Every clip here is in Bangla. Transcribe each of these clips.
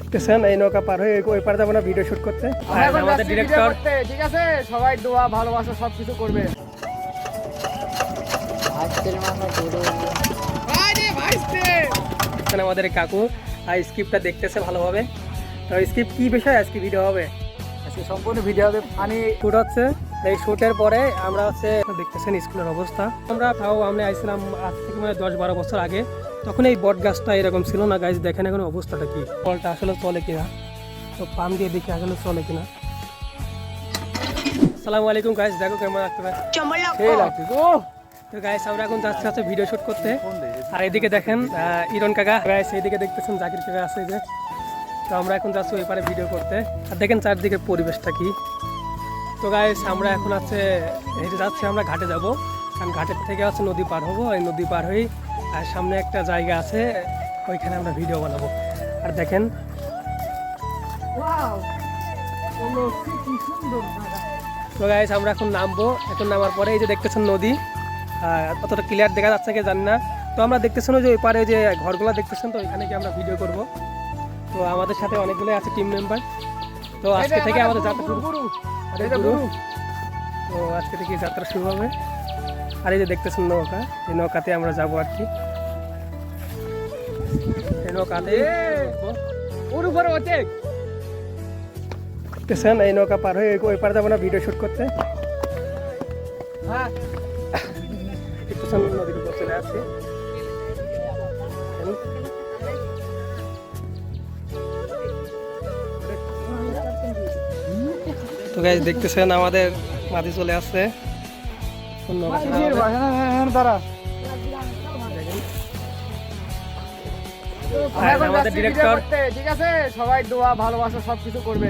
দেখতেছেন এই নৌকা পার হয়ে ওই পারে যাব না ভিডিও শুট করতে। আমাদের ডিরেক্টর ঠিক আছে? সবাই দোয়া ভালোবাসা সবকিছু করবে। আমাদের কাকু আর স্ক্রিপ্টটা দেখতেছে ভালোভাবে। তো স্ক্রিপ্ট কি বিষয়? আজকে ভিডিও হবে। আজকে সম্পূর্ণ ভিডিও হবে পানি শুট হচ্ছে। এই শুটের পরে আমরা হচ্ছে দেখতেছেন স্কুলের অবস্থা। আমরা তাও আমরা আইছিলাম আজ থেকে মানে দশ বারো বছর আগে। তখন এই বট গাছটা এরকম ছিল না গাছ দেখেন এখন অবস্থাটা কি। কলটা আসলে চলে কিনা? তো পাম দিয়ে দেখি আসলে চলে কিনা। সালামু আলাইকুম গাইজ দেখো কেমন লাগতে পারে। ও! তো গাইস আমরা এখন যাচ্ছি হচ্ছে ভিডিও শুট করতে। আর এদিকে দেখেন ইরন কাকা। গাইস এইদিকে দেখতেছেন জাকির কাকা আছে যে। তো আমরা এখন যাচ্ছি ওই পারে ভিডিও করতে। আর দেখেন চারদিকের পরিবেশটা কি। তো গাইস আমরা এখন আছে হেঁটে যাচ্ছি আমরা ঘাটে যাব। কারণ ঘাটের থেকে আছে নদী পার হব এই নদী পার হয়েই আর সামনে একটা জায়গা আছে ওইখানে আমরা ভিডিও বানাবো। আর দেখেন তো গাইস আমরা এখন নামবো এখন নামার পরে এই যে দেখতেছেন নদী অতটা ক্লিয়ার দেখা যাচ্ছে কি জানি না। তো আমরা দেখতেছেন যে ওই পারে যে ঘরগুলো দেখতেছেন তো ওইখানে কি আমরা ভিডিও করব। তো আমাদের সাথে অনেকগুলো আছে টিম মেম্বার তো আজকে থেকে আমাদের যাত্রা শুরু তো আজকে থেকে যাত্রা শুরু হবে। আর এই যে দেখতেছেন নৌকা। এই নৌকাতে আমরা যাব আর কি। এই নৌকাতে ওর উপরে হচ্ছে দেখতেছেন এই নৌকা পার হয়ে ওই পারে যাব না ভিডিও শুট করতে। হ্যাঁ। দেখতেছেন নদীর উপর চলে আসছি তো গাইজ দেখতেছেন আমাদের মাঝে চলে আসছে। সবাই দোয়া ভালোবাসা সবকিছু করবে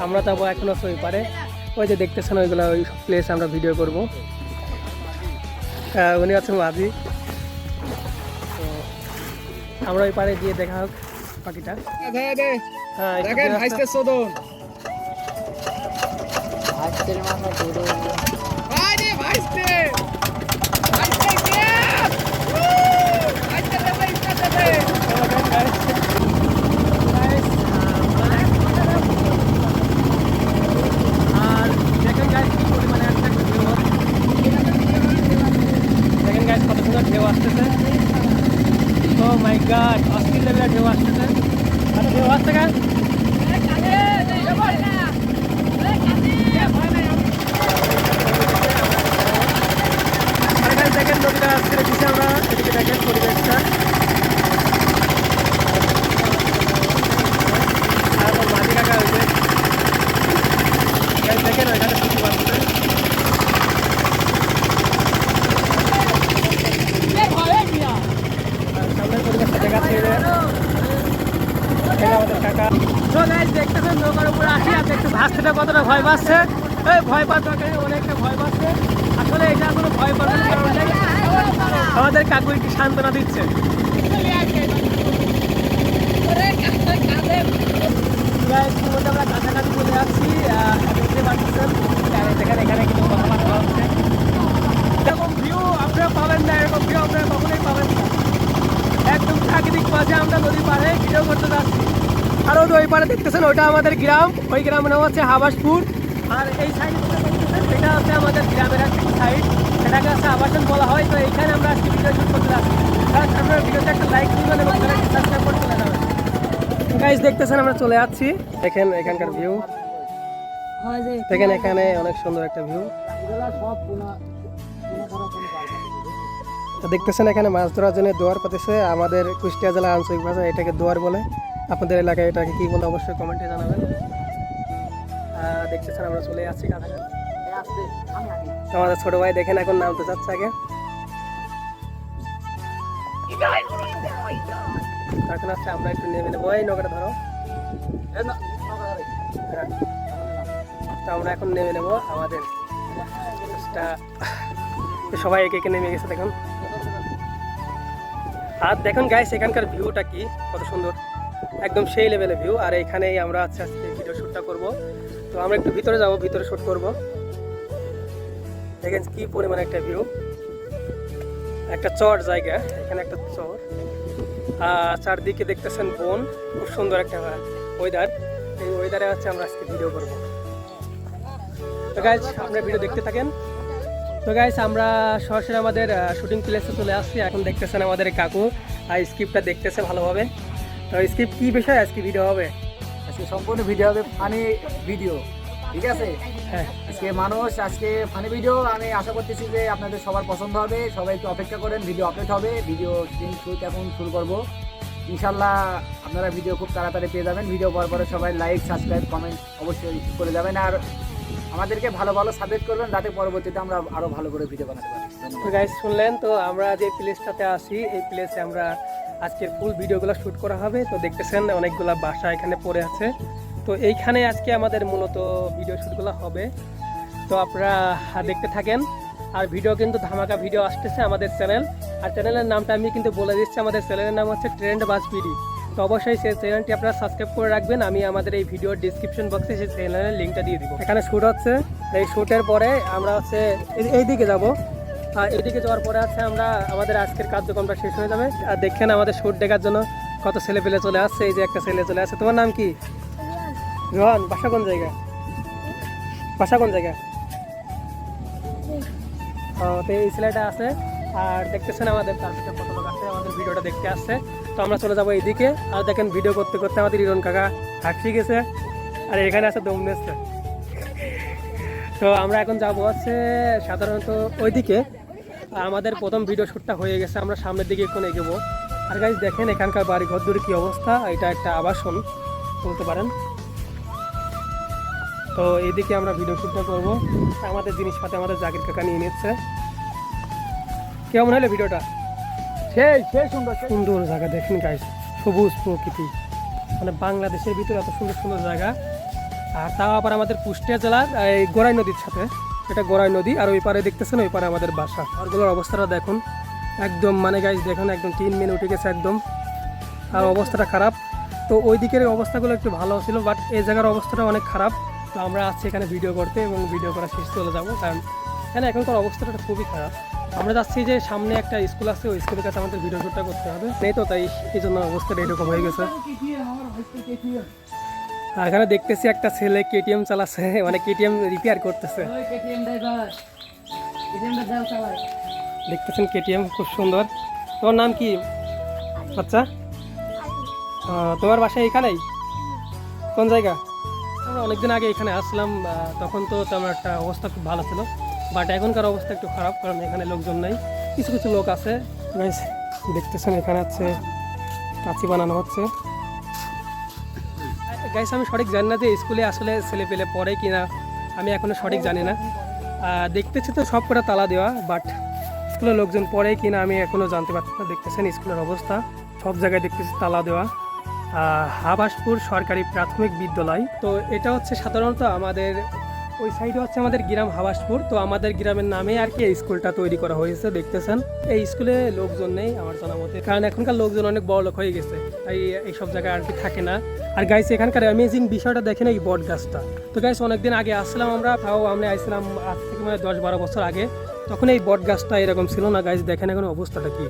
আমরা যাব এখনও ওই পারে ওই যে দেখতেছেন ওইগুলো ওই প্লেস আমরা ভিডিও করব উনি আছেন মাঝি আমরা ওই পারে গিয়ে দেখা হোক পাখিটা হ্যাঁ রাস্তা- ভাইস্তে সোদন আরে ভাইস্তে ভাইস্তে কে ভাইস্তে দেবে ইস্তা দেবে আর দেখেন গাইস কি? পরিমাণে একটা ঢেউ আসতেছে। ও মাই গড অস্থির লেভেলের ঢেউ আসতেছে। আর ঢেউ আসছে গাইস দেখেন নদীটা ছেড়ে দিচ্ছে আমরা এদিকে দেখেন পরিবেশটা আর আমার মাঝি কাকা হয়েছে গাইস দেখেন ওইখানে শুনতে পাচ্ছেন আর সামনের পরিবেশটা দেখাচ্ছে এই যে। এটা আমাদের কাকা তো গাইস দেখতেছেন নৌকার উপরে আসি আর দেখতে ভাসতে কতটা ভয় পাচ্ছে এই ভয় দরকার ভয় পাচ্ছে। আসলে এটা কোনো ভয় কারণ আমাদের কাকু একটু সান্ত্বনা দিচ্ছে। আমরা কাছাকাছি যাচ্ছি এখানে কিন্তু এরকম ভিউ আপনারা পাবেন না, এরকম ভিউ আপনারা কখনোই পাবেন না। একদম প্রাকৃতিক আমরা আর ওই পাড়ে দেখতেছেন ওইটা আমাদের গ্রাম। ওই গ্রামের নাম হচ্ছে হাবাসপুর। আর এই সাইড এটা হচ্ছে আমাদের গ্রামের একটা সাইড সেটাকে হচ্ছে আবাসন বলা হয়। তো এইখানে আমরা আজকে ভিডিও শুট করতে তাহলে আপনারা ভিডিওতে একটা লাইক দিবেন এবং সাবস্ক্রাইব করে চলে যাবেন। গাইজ দেখতেছেন, আমরা চলে যাচ্ছি। দেখেন এখানকার ভিউ দেখেন এখানে অনেক সুন্দর একটা ভিউ দেখতেছেন, এখানে মাছ ধরার জন্য দোয়ার পাতেছে। আমাদের কুষ্টিয়া জেলা আঞ্চলিক ভাষা এটাকে দোয়ার বলে। আপনাদের এলাকায় এটাকে কি বলে অবশ্যই কমেন্টে জানাবেন। দেখতেছেন, আমরা চলে যাচ্ছি কাছাকাছি। আমাদের ছোট ভাই দেখেন এখন নামতে চাচ্ছে আগে। এখন হচ্ছে আমরা একটু নেমে নেব। এই নৌকাটা ধরো। হ্যাঁ। তো আমরা এখন নেমে নেব আমাদের সবাই একে একে নেমে গেছে দেখুন। আর দেখুন গাইস এখানকার ভিউটা কি? কত সুন্দর। একদম সেই লেভেলের ভিউ আর এখানেই আমরা আজকে আজকে ভিডিও শ্যুটটা করব। তো আমরা একটু ভিতরে যাব ভিতরে শ্যুট করব। দেখেন কি পরিমাণ একটা ভিউ একটা চর জায়গা, এখানে একটা চর। আর চারদিকে দেখতেছেন বন, খুব সুন্দর একটা ওয়েদার এই ওয়েদারে হচ্ছে আমরা আজকে ভিডিও করব। তো গাইজ আপনারা ভিডিও দেখতে থাকেন। তো গাইজ আমরা সরাসরি আমাদের শুটিং প্লেসে চলে আসছি। এখন দেখতেছেন আমাদের কাকু। আর স্ক্রিপ্টটা দেখতেছে ভালোভাবে। তো স্ক্রিপ্ট কি বিষয়? আজকে ভিডিও হবে। আজকে সম্পূর্ণ ভিডিও হবে ফানি ভিডিও ঠিক আছে? হ্যাঁ। আজকে মানুষ আজকে ফানি ভিডিও আমি আশা করতেছি যে আপনাদের সবার পছন্দ হবে। সবাই একটু অপেক্ষা করেন ভিডিও আপলোড হবে। ভিডিও দিন শুরু এখন শুরু করব। ইনশাল্লাহ আপনারা ভিডিও খুব তাড়াতাড়ি পেয়ে যাবেন। ভিডিও পর পরে সবাই লাইক সাবস্ক্রাইব কমেন্ট অবশ্যই করে যাবেন। আর আমাদেরকে ভালো ভালো সাবজেক্ট করবেন যাতে পরবর্তীতে আমরা আরও ভালো করে ভিডিও বানাতে পারি। তো গাইজ শুনলেন? তো আমরা যে প্লেসটাতে আসি এই প্লেসে আমরা আজকের ফুল ভিডিওগুলো শ্যুট করা হবে। তো দেখতেছেন অনেকগুলা বাসা এখানে পড়ে আছে। তো এইখানে আজকে আমাদের মূলত ভিডিও শ্যুটগুলো হবে। তো আপনারা দেখতে থাকেন। আর ভিডিও কিন্তু ধামাকা ভিডিও আসতেছে আমাদের চ্যানেল আর চ্যানেলের নামটা আমি কিন্তু বলে দিচ্ছি আমাদের চ্যানেলের নাম হচ্ছে ট্রেন্ড বাস পিডি তো অবশ্যই সেই চ্যানেলটি আপনারা সাবস্ক্রাইব করে রাখবেন। আমি আমাদের এই ভিডিওর ডিসক্রিপশন বক্সে সেই চ্যানেলের লিঙ্কটা দিয়ে দিব। এখানে শ্যুট হচ্ছে। এই শ্যুটের পরে আমরা হচ্ছে এই- এই দিকে যাব। আর এদিকে যাওয়ার পরে আছে আমরা আমাদের আজকের কার্যক্রমটা শেষ হয়ে যাবে। আর দেখেন আমাদের শ্যুট দেখার জন্য কত ছেলে পেলে চলে আসছে। এই যে একটা ছেলে চলে আসছে। তোমার নাম কি? রোহান বাসা কোন জায়গা? বাসা কোন জায়গা? তো এই ছেলেটা আছে, আর দেখতেছেন আমাদের কাছে কত লোক আছে আমাদের ভিডিওটা দেখতে আসছে। তো আমরা চলে যাব এইদিকে। আর দেখেন, ভিডিও করতে করতে আমাদের ইরন কাকা হাঁকছি গেছে, আর এখানে আছে দম দিচ্ছে তো আমরা এখন যাব হচ্ছে সাধারণত ওইদিকে। আমাদের প্রথম ভিডিও শ্যুটটা হয়ে গেছে, আমরা সামনের দিকে এখন এগোবো। আর গাইজ দেখেন এখানকার বাড়ি ঘর দূরে কী অবস্থা, এটা একটা আবাসন, বলতে পারেন। তো এইদিকে আমরা ভিডিও শ্যুটটা করব। আমাদের জিনিসপাতি আমাদের জাকির কাকা নিয়ে নিচ্ছে। কেমন হলো ভিডিওটা? সেই সেই সুন্দর সুন্দর জায়গা দেখেন গাইস সবুজ প্রকৃতি। মানে বাংলাদেশের ভিতরে এত সুন্দর সুন্দর জায়গা। আর তাও আবার আমাদের কুষ্টিয়া জেলার এই গোড়াই নদীর সাথে। এটা গোড়াই নদী আর ওই পারে দেখতেছেন ওই পারে আমাদের বাসা। ঘরগুলোর অবস্থাটা দেখুন। একদম মানে গাইজ দেখুন একদম তিন মিনিট উঠে গেছে একদম। আর অবস্থাটা খারাপ। তো ওই দিকের অবস্থাগুলো একটু ভালো ছিল বাট এই জায়গার অবস্থাটা অনেক খারাপ। তো আমরা আছি এখানে ভিডিও করতে এবং ভিডিও করা শেষ চলে যাব। কারণ এখানে এখনকার অবস্থাটা খুবই খারাপ। আমরা যাচ্ছি যে সামনে একটা স্কুল আছে ওই স্কুলের কাছে আমাদের ভিডিও শ্যুটটা করতে হবে। নেই তো তাই এই জন্য অবস্থাটা এরকম হয়ে গেছে। এখানে দেখতেছি একটা ছেলে কেটিএম চালাচ্ছে মানে কেটিএম রিপেয়ার করতেছে। দেখতেছেন কেটিএম খুব সুন্দর। তোমার নাম কি? আচ্ছা। তোমার বাসা এখানেই? কোন জায়গা? আমরা অনেকদিন আগে এখানে আসলাম তখন তো তেমন একটা অবস্থা খুব ভালো ছিল। বাট এখনকার অবস্থা একটু খারাপ, কারণ এখানে লোকজন নেই। কিছু কিছু লোক আছে। দেখতেছেন এখানে হচ্ছে কাঁচি বানানো হচ্ছে। গাইস আমি সঠিক জানি না যে স্কুলে আসলে ছেলে পেলে পড়ে কিনা আমি এখনও সঠিক জানি না। দেখতেছি তো সব কটা তালা দেওয়া বাট স্কুলে লোকজন পড়ে কিনা আমি এখনও জানতে পারছি না। দেখতেছেন স্কুলের অবস্থা। সব জায়গায় দেখতেছি তালা দেওয়া। হাবাসপুর সরকারি প্রাথমিক বিদ্যালয়। তো এটা হচ্ছে সাধারণত আমাদের, ওই সাইডে হচ্ছে আমাদের গ্রাম হাবাসপুর তো আমাদের গ্রামের নামে আর কি এই স্কুলটা তৈরি করা হয়েছে, দেখতেছেন? এই স্কুলে লোকজন নেই আমার জানা মতে। কারণ এখনকার লোকজন অনেক বড় লোক হয়ে গেছে। তাই এইসব জায়গায় আর কি থাকে না। আর গাইস এখানকার অ্যামেজিং বিষয়টা দেখেন এই বট গাছটা। তো গাইস অনেকদিন আগে আসলাম আমরা, তাও আমরা আসলাম আজ থেকে মানে দশ বারো বছর আগে। তখন এই বট গাছটা এরকম ছিল না গাইস দেখেন এখন অবস্থাটা কি।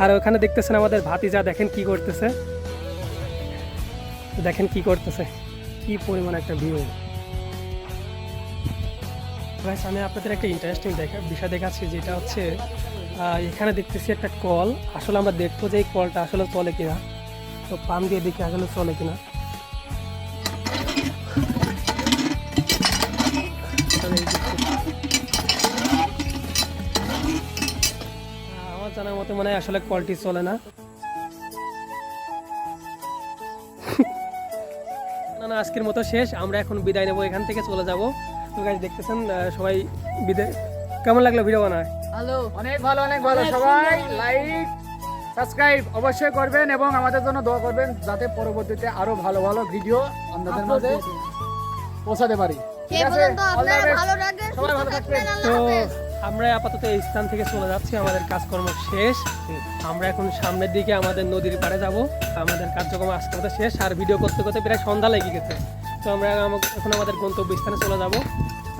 আর ওখানে দেখতেছেন আমাদের ভাতিজা, দেখেন কি করতেছে। দেখেন কি করতেছে। কি পরিমাণ একটা ভিউ গাইস আমি আপনাদের একটা ইন্টারেস্টিং দেখা, বিষয় দেখাচ্ছি, যেটা হচ্ছে এখানে দেখতেছি একটা কল। আসলে আমরা দেখব যে এই কলটা আসলে চলে কিনা। তো পাম দিয়ে দেখি আসলে চলে কিনা। জানার মতো মনে হয় আসলে কলটি চলে না। না না আজকের মতো শেষ। আমরা এখন বিদায় নেব এখান থেকে চলে যাব। তো গাছ দেখতেছেন সবাই বিদায় কেমন লাগল ভিডিও বানায়? হ্যালো অনেক ভালো অনেক ভালো। সবাই লাইক সাবস্ক্রাইব অবশ্যই করবেন এবং আমাদের জন্য দোয়া করবেন যাতে পরবর্তীতে আরও ভালো ভালো ভিডিও আপনাদের মাঝে পৌঁছাতে পারি। ঠিক আছে? পর্যন্ত আমরা আপাতত এই স্থান থেকে চলে যাচ্ছি, আমাদের কাজকর্ম শেষ। আমরা এখন সামনের দিকে আমাদের নদীর পাড়ে যাব। আমাদের কার্যক্রম আজকে মতো শেষ, আর ভিডিও করতে করতে প্রায় সন্ধ্যা লেগে গেছে। তো আমরা আম- এখন আমাদের গন্তব্য স্থানে চলে যাব।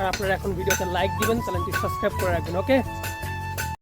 আর আপনারা এখন ভিডিওতে লাইক দিবেন চ্যানেলটি সাবস্ক্রাইব করে রাখবেন ওকে